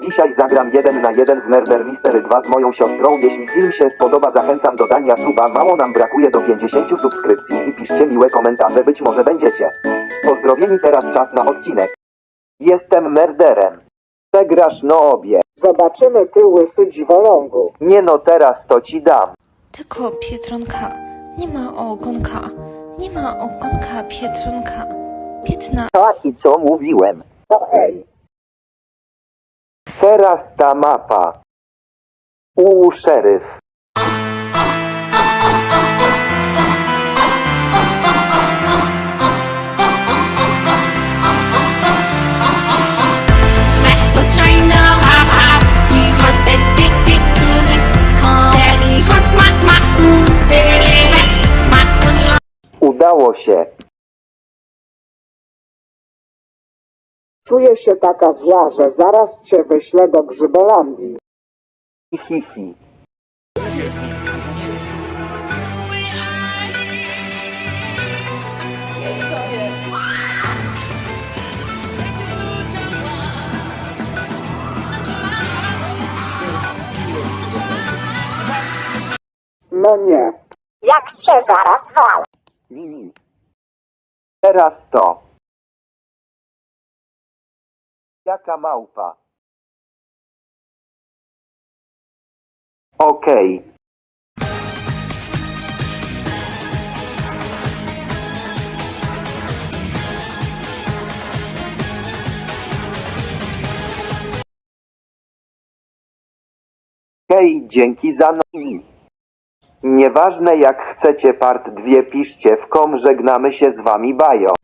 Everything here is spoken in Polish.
dzisiaj zagram 1 na 1 w Murder Mystery 2 z moją siostrą. Jeśli film się spodoba, zachęcam do dania suba. Mało nam brakuje do 50 subskrypcji i piszcie miłe komentarze, być może będziecie. Pozdrowieni, teraz czas na odcinek. Jestem merderem. Przegrasz no obie. Zobaczymy ty łysy dziwolągu. Nie no, teraz to ci dam. Tylko Pietronka. Nie ma ogonka. Nie ma ogonka Pietronka. Piętna. A i co mówiłem? To hej, Teraz ta mapa. U szeryf. Smack the czuję się taka zła, że zaraz cię wyślę do Grzybolandii. Hi, hi. No nie, Jak cię zaraz wal. Teraz to. Jaka małpa? Okej. Hej, dzięki za no i. Nieważne jak chcecie part 2 piszcie w kom żegnamy się z wami bajo.